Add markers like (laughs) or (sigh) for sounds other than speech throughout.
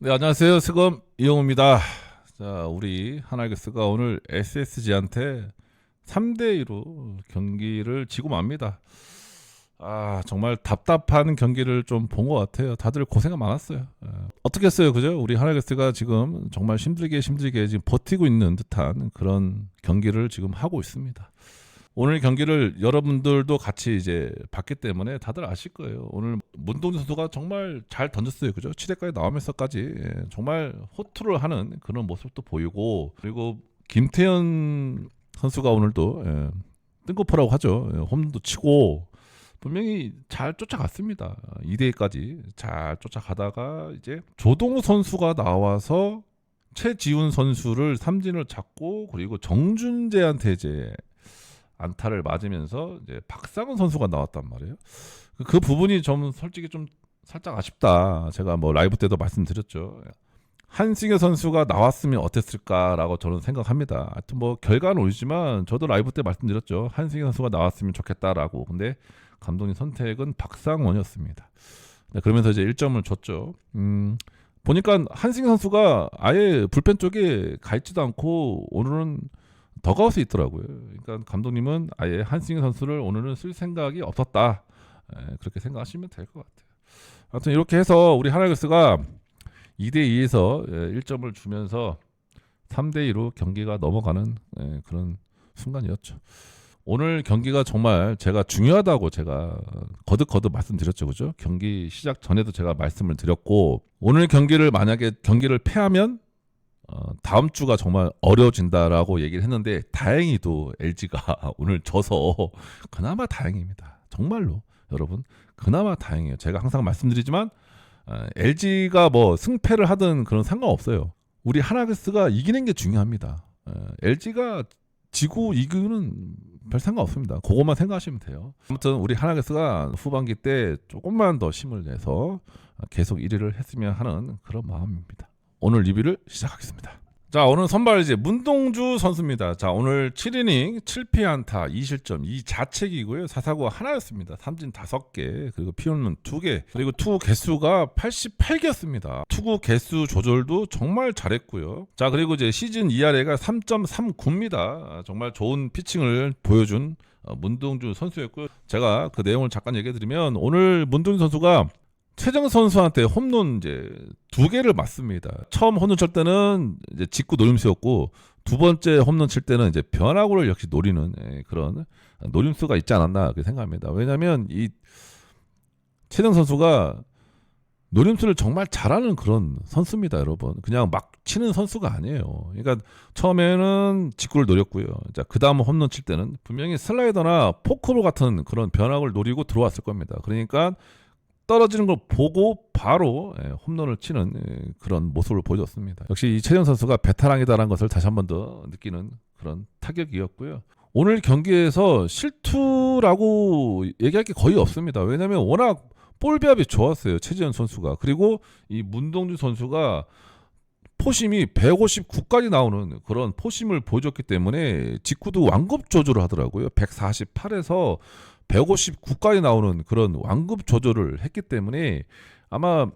네, 안녕하세요. 스검 이영호입니다. 자, 우리 하나이글스가 오늘 SSG한테 3대 2로 경기를 지고 맙니다. 아, 정말 답답한 경기를 좀 본 것 같아요. 다들 고생이 많았어요. 예. 어떻게 했어요, 그죠? 우리 하나이글스가 지금 정말 힘들게 힘들게 지금 버티고 있는 듯한 그런 경기를 지금 하고 있습니다. 오늘 경기를 여러분들도 같이 이제 봤기 때문에 다들 아실 거예요. 오늘 문동준 선수가 정말 잘 던졌어요. 그죠? 7회까지 나오면서까지 예, 정말 호투를 하는 그런 모습도 보이고 그리고 김태현 선수가 오늘도 예, 뜬금포라고 하죠. 예, 홈런도 치고 분명히 잘 쫓아갔습니다. 2대2까지 잘 쫓아가다가 이제 조동우 선수가 나와서 최지훈 선수를 삼진을 잡고 그리고 정준재한테 이제 안타를 맞으면서 이제 박상은 선수가 나왔단 말이에요. 그- 그 부분이 좀 솔직히 좀 살짝 아쉽다. 제가 뭐 라이브 때도 말씀드렸죠. 한승현 선수가 나왔으면 어땠을까라고 저는 생각합니다. 하여튼 뭐 결과는 오지만 저도 라이브 때 말씀드렸죠. 한승현 선수가 나왔으면 좋겠다라고. 근데 감독님 선택은 박상원이었습니다. 네, 그러면서 이제 1점을 줬죠. 음, 보니까 한승현 선수가 아예 불펜 쪽에 가 있지도 않고 오늘은 더가웃에 있더라고요. 그러니까 감독님은 아예 한승현 선수를 오늘은 쓸 생각이 없었다. 에, 그렇게 생각하시면 될 것 같아요. 아무튼 이렇게 해서 우리 하나글스가 2대 2에서 1점을 주면서 3대 2로 경기가 넘어가는 에, 그런 순간이었죠. 오늘 경기가 정말 제가 중요하다고 제가 거듭거듭 말씀드렸죠. 그죠? 경기 시작 전에도 제가 말씀을 드렸고 오늘 경기를 만약에 경기를 패하면 어, 다음 주가 정말 어려워진다라고 얘기를 했는데 다행히도 LG가 (laughs) 오늘 져서 그나마 다행입니다. 정말로 여러분 그나마 다행이에요. 제가 항상 말씀드리지만 어, LG가 뭐 승패를 하든 그런 상관없어요. 우리 하나그스가 이기는 게 중요합니다. 어, LG가 지고 이기는 별 상관없습니다. 그것만 생각하시면 돼요. 아무튼 우리 하나그스가 후반기 때 조금만 더 힘을 내서 계속 1위를 했으면 하는 그런 마음입니다. 오늘 리뷰를 시작하겠습니다. 자, 오늘 선발 이제 문동주 선수입니다. 자, 오늘 7이닝 7피 안타 2실점 2자책이고요. 사사구가 하나였습니다. 삼진 5개, 그리고 피홈런 2개, 그리고 투구 개수가 88개였습니다. 투구 개수 조절도 정말 잘했고요. 자, 그리고 이제 시즌 ERA가 3.39입니다. 정말 좋은 피칭을 보여준 어, 문동주 선수였고요. 제가 그 내용을 잠깐 얘기해 드리면 오늘 문동주 선수가 최정 선수한테 홈런 이제 두 개를 맞습니다. 처음 홈런 칠 때는 이제 직구 노림수였고 두 번째 홈런 칠 때는 이제 변화구를 역시 노리는 예, 그런 노림수가 있지 않았나 그렇게 생각합니다. 왜냐하면 이 최정 선수가 노림수를 정말 잘하는 그런 선수입니다, 여러분. 그냥 막 치는 선수가 아니에요. 그러니까 처음에는 직구를 노렸고요. 자, 그 다음 홈런 칠 때는 분명히 슬라이더나 포크볼 같은 그런 변화구를 노리고 들어왔을 겁니다. 그러니까 떨어지는 걸 보고 바로 예, 홈런을 치는 예, 그런 모습을 보여줬습니다. 역시 이 최정 선수가 베테랑이다라는 것을 다시 한 번 더 느끼는 그런 타격이었고요. 오늘 경기에서 실투라고 얘기할 게 거의 없습니다. 왜냐하면 워낙 볼 배합이 좋았어요. 최지현 선수가 그리고 이 문동주 선수가 포심이 159까지 나오는 그런 포심을 보여줬기 때문에 직구도 완급 조절을 하더라고요. 148에서 159까지 나오는 그런 완급 조절을 했기 때문에 아마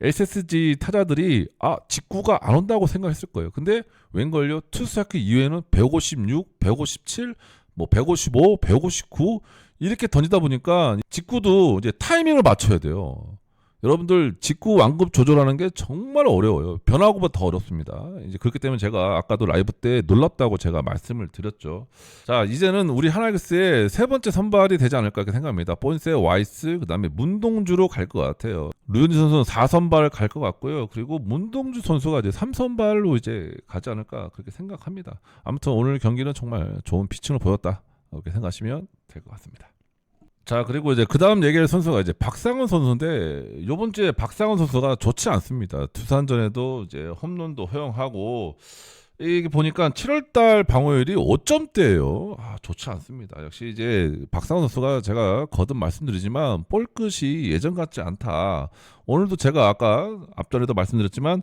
SSG 타자들이 아 직구가 안 온다고 생각했을 거예요. 근데 웬걸요 투스타크 이후에는 156, 157, 뭐 155, 159 이렇게 던지다 보니까 직구도 이제 타이밍을 맞춰야 돼요. 여러분들 직구 완급 조절하는 게 정말 어려워요. 변화구보다 더 어렵습니다. 이제 그렇기 때문에 제가 아까도 라이브 때 놀랍다고 제가 말씀을 드렸죠. 자, 이제는 우리 하나글스의 세 번째 선발이 되지 않을까 이렇게 생각합니다. 본세, 와이스, 그다음에 문동주로 갈 것 같아요. 류현진 선수는 4선발 갈 것 같고요. 그리고 문동주 선수가 이제 3선발로 이제 가지 않을까 그렇게 생각합니다. 아무튼 오늘 경기는 정말 좋은 피칭을 보였다. 이렇게 생각하시면 될 것 같습니다. 자 그리고 이제 그 다음 얘기할 선수가 이제 박상원 선수인데 요번 주에 박상원 선수가 좋지 않습니다. 두산전에도 이제 홈런도 허용하고 이게 보니까 7월달 방어율이 5점대예요. 아 좋지 않습니다. 역시 이제 박상원 선수가 제가 거듭 말씀드리지만 볼 끝이 예전 같지 않다. 오늘도 제가 아까 앞전에도 말씀드렸지만 아,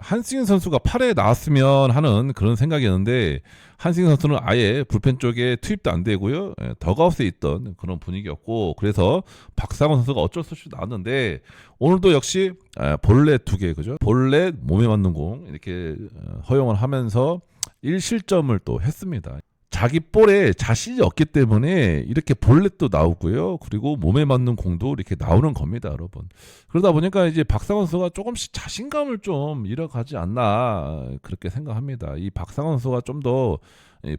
한승인 선수가 8회 나왔으면 하는 그런 생각이었는데 한승인 선수는 아예 불펜 쪽에 투입도 안 되고요. 예, 더가웃에 있던 그런 분위기였고 그래서 박상원 선수가 어쩔 수 없이 나왔는데 오늘도 역시 아, 볼넷 두 개 그죠? 볼넷 몸에 맞는 공 이렇게 어, 허용을 하면서 1실점을 또 했습니다. 자기 볼에 자신이 없기 때문에 이렇게 볼넷도 나오고요. 그리고 몸에 맞는 공도 이렇게 나오는 겁니다, 여러분. 그러다 보니까 이제 박상원 선수가 조금씩 자신감을 좀 잃어가지 않나 그렇게 생각합니다. 이 박상원 선수가 좀 더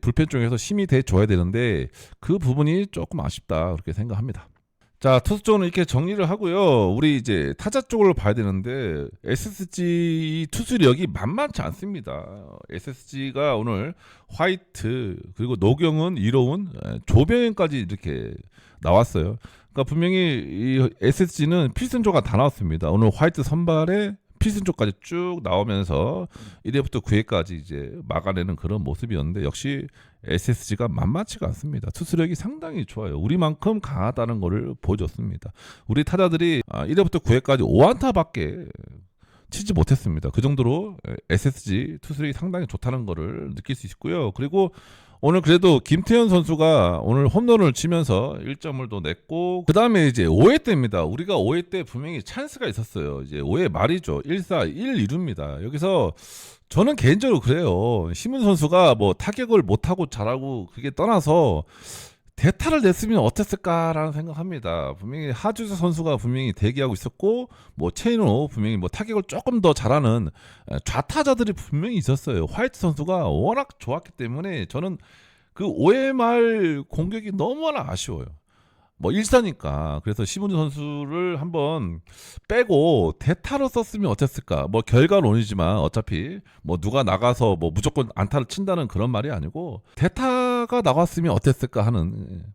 불펜 쪽에서 힘이 돼 줘야 되는데 그 부분이 조금 아쉽다 그렇게 생각합니다. 자, 투수 쪽은 이렇게 정리를 하고요. 우리 이제 타자 쪽으로 봐야 되는데 SSG 투수력이 만만치 않습니다. SSG가 오늘 화이트 그리고 노경은 이로운 에, 조병현까지 이렇게 나왔어요. 그러니까 분명히 이 SSG는 필승조가 다 나왔습니다. 오늘 화이트 선발에 필승조까지 쭉 나오면서 1회부터 9회까지 이제 막아내는 그런 모습이었는데 역시 SSG가 만만치가 않습니다. 투수력이 상당히 좋아요. 우리만큼 강하다는 것을 보여줬습니다. 우리 타자들이 아, 1회부터 9회까지 5안타밖에 치지 못했습니다. 그 정도로 SSG 투수력이 상당히 좋다는 것을 느낄 수 있고요. 그리고 오늘 그래도 김태현 선수가 오늘 홈런을 치면서 1점을 더 냈고 그 다음에 이제 5회 때입니다. 우리가 5회 때 분명히 찬스가 있었어요. 이제 5회 말이죠. 1사 1 2루입니다. 여기서 저는 개인적으로 그래요. 심은 선수가 뭐 타격을 못하고 잘하고 그게 떠나서 대타를 냈으면 어땠을까라는 생각합니다. 분명히 하주수 선수가 분명히 대기하고 있었고 뭐 체인호 분명히 뭐 타격을 조금 더 잘하는 좌타자들이 분명히 있었어요. 화이트 선수가 워낙 좋았기 때문에 저는 그 5회 말 공격이 너무나 아쉬워요. 뭐 일사니까. 그래서 시문주 선수를 한번 빼고 대타로 썼으면 어땠을까? 뭐 결과론이지만 어차피 뭐 누가 나가서 뭐 무조건 안타를 친다는 그런 말이 아니고 대타가 나왔으면 어땠을까 하는 예,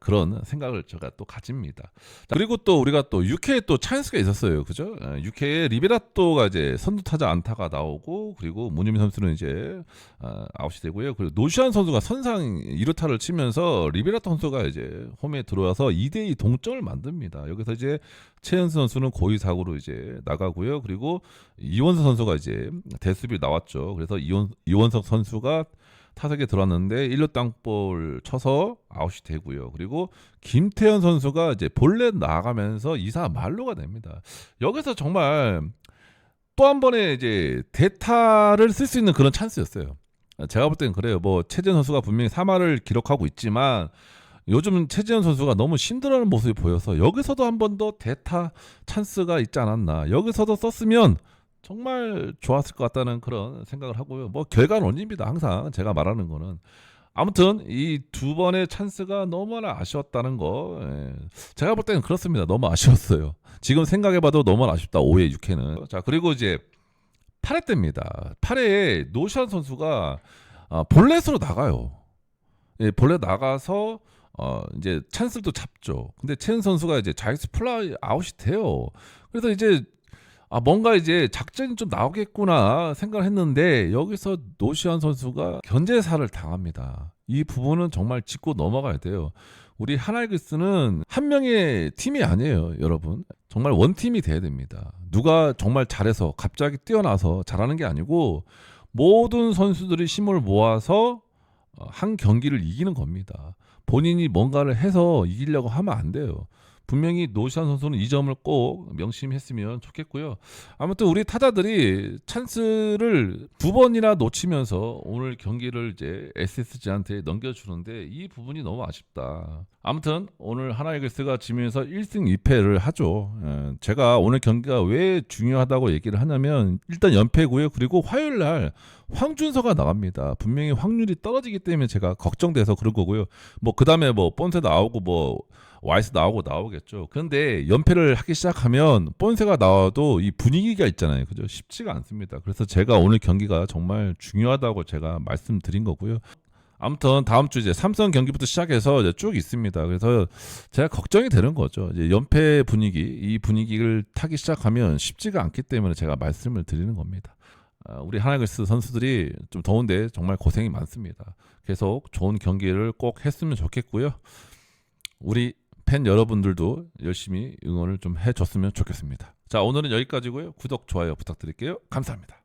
그런 생각을 제가 또 가집니다. 그리고 또 우리가 또 6회에 또 찬스가 있었어요. 그죠? 6회에 예, 리베라토가 이제 선두 타자 안타가 나오고 그리고 문유민 선수는 이제 아, 아웃이 되고요. 그리고 노시안 선수가 선상 2루타를 치면서 리베라토 선수가 이제 홈에 들어와서 2대2 동점을 만듭니다. 여기서 이제 최현수 선수는 고의 사고로 이제 나가고요. 그리고 이원석 선수가 이제 대수비 나왔죠. 그래서 이원, 이원석 선수가 타석에 들어왔는데 1루 땅볼 쳐서 아웃이 되고요. 그리고 김태현 선수가 이제 볼넷 나가면서 2사 말로가 됩니다. 여기서 정말 또 한 번의 이제 대타를 쓸 수 있는 그런 찬스였어요. 제가 볼 때는 그래요. 뭐 최재현 선수가 분명히 3할을 기록하고 있지만 요즘 최재현 선수가 너무 힘들어하는 모습이 보여서 여기서도 한 번 더 대타 찬스가 있지 않았나. 여기서도 썼으면 정말 좋았을 것 같다는 그런 생각을 하고요. 뭐 결과론입니다. 항상 제가 말하는 거는 아무튼 이 두 번의 찬스가 너무나 아쉬웠다는 거 예. 제가 볼 때는 그렇습니다. 너무 아쉬웠어요. 지금 생각해봐도 너무 아쉽다. 5회 6회는 자 그리고 이제 8회 때입니다. 8회에 노시안 선수가 아, 볼넷으로 나가요. 예, 볼넷 나가서 어 이제 찬스를 또 잡죠. 근데 첸 선수가 이제 자익스 플라이 아웃이 돼요. 그래서 이제 아 뭔가 이제 작전이 좀 나오겠구나 생각을 했는데 여기서 노시안 선수가 견제사를 당합니다. 이 부분은 정말 짚고 넘어가야 돼요. 우리 하나이글스는 한 명의 팀이 아니에요, 여러분. 정말 원팀이 돼야 됩니다. 누가 정말 잘해서 갑자기 뛰어나서 잘하는 게 아니고 모든 선수들이 힘을 모아서 어, 한 경기를 이기는 겁니다. 본인이 뭔가를 해서 이기려고 하면 안 돼요. 분명히 노시안 선수는 이 점을 꼭 명심했으면 좋겠고요. 아무튼 우리 타자들이 찬스를 두 번이나 놓치면서 오늘 경기를 이제 SSG한테 넘겨주는데 이 부분이 너무 아쉽다. 아무튼 오늘 하나이글스가 지면서 1승 2패를 하죠. 예, 제가 오늘 경기가 왜 중요하다고 얘기를 하냐면 일단 연패고요. 그리고 화요일 날 황준서가 나갑니다. 분명히 확률이 떨어지기 때문에 제가 걱정돼서 그런 거고요. 뭐 그다음에 뭐 본세 나오고 뭐 와이스 나오고 나오겠죠. 그런데 연패를 하기 시작하면 본세가 나와도 이 분위기가 있잖아요. 그죠? 쉽지가 않습니다. 그래서 제가 오늘 경기가 정말 중요하다고 제가 말씀드린 거고요. 아무튼 다음 주 이제 삼성 경기부터 시작해서 이제 쭉 있습니다. 그래서 제가 걱정이 되는 거죠. 이제 연패 분위기, 이 분위기를 타기 시작하면 쉽지가 않기 때문에 제가 말씀을 드리는 겁니다. 아, 우리 하나글스 선수들이 좀 더운데 정말 고생이 많습니다. 계속 좋은 경기를 꼭 했으면 좋겠고요. 우리 팬 여러분들도 열심히 응원을 좀 해줬으면 좋겠습니다. 자, 오늘은 여기까지고요. 구독, 좋아요 부탁드릴게요. 감사합니다.